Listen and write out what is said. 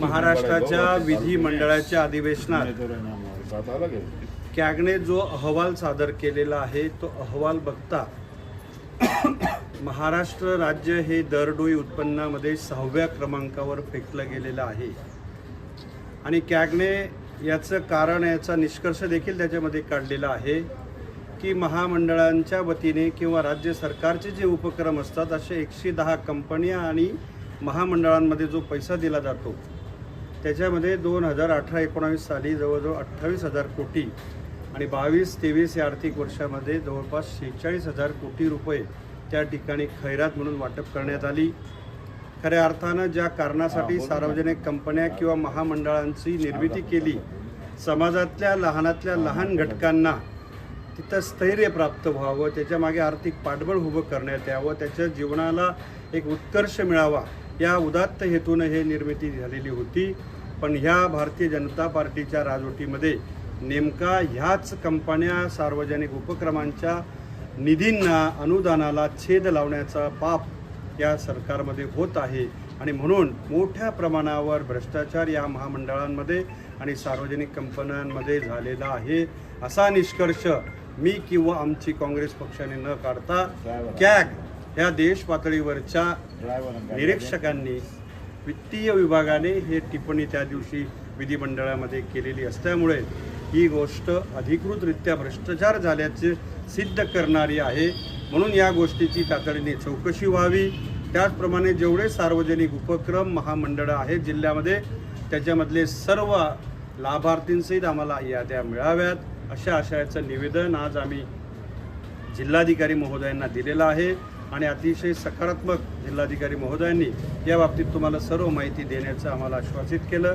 महाराष्ट्राच्या विधिमंडळाच्या अधिवेशनात कॅगने जो अहवाल सादर केलेला आहे तो अहवाल बघता महाराष्ट्र राज्य हे दरडोई उत्पन्नामध्ये सहाव्या क्रमांकावर फेकलं गेलेलं आहे. आणि कॅगने याचं कारण याचा निष्कर्ष देखील त्याच्यामध्ये काढलेला आहे की महामंडळांच्या वतीने किंवा राज्य सरकारचे जे उपक्रम असतात असे एकशे दहा कंपन्या आणि महामंडळांमध्ये जो पैसा दिला जातो त्याच्यामध्ये दोन हजार अठरा एकोणावीस साली जवळजवळ अठ्ठावीस हजार कोटी आणि बावीस तेवीस या आर्थिक वर्षामध्ये जवळपास शेहेचाळीस हजार कोटी रुपये त्या ठिकाणी खैरात म्हणून वाटप करण्यात आली. खऱ्या अर्थानं ज्या कारणासाठी सार्वजनिक कंपन्या किंवा महामंडळांची निर्मिती केली समाजातल्या लहानातल्या लहान घटकांना तिथं स्थैर्य प्राप्त व्हावं त्याच्यामागे आर्थिक पाठबळ उभं करण्यात यावं त्याच्या जीवनाला एक उत्कर्ष मिळावा या उदात्त हेतूनं हे निर्मिती झालेली होती. पण ह्या भारतीय जनता पार्टीच्या राजवटीमध्ये नेमका ह्याच कंपन्या सार्वजनिक उपक्रमांच्या निधींना अनुदानाला छेद लावण्याचा पाप या सरकारमध्ये होत आहे. आणि म्हणून मोठ्या प्रमाणावर भ्रष्टाचार या महामंडळांमध्ये आणि सार्वजनिक कंपन्यांमध्ये झालेला आहे असा निष्कर्ष मी किंवा आमची काँग्रेस पक्षाने न काढता कॅग ह्या देश पातळीवरच्या निरीक्षकांनी वित्तीय विभागाने हे टिप्पणी त्या दिवशी विधिमंडळामध्ये केलेली असल्यामुळे ही गोष्ट अधिकृतरित्या भ्रष्टाचार झाल्याचे सिद्ध करणारी आहे. म्हणून या गोष्टीची तातडीने चौकशी व्हावी. त्याचप्रमाणे जेवढे सार्वजनिक उपक्रम महामंडळं आहेत जिल्ह्यामध्ये त्याच्यामधले सर्व लाभार्थींसहित आम्हाला याद्या मिळाव्यात. अशा आशयाचं निवेदन आज आम्ही जिल्हाधिकारी महोदयांना दिलेलं आहे. आणि अतिशय सकारात्मक जिल्हाधिकारी महोदयांनी या बाबतीत तुम्हाला सर्व माहिती देण्याचं आम्हाला आश्वासित केलं.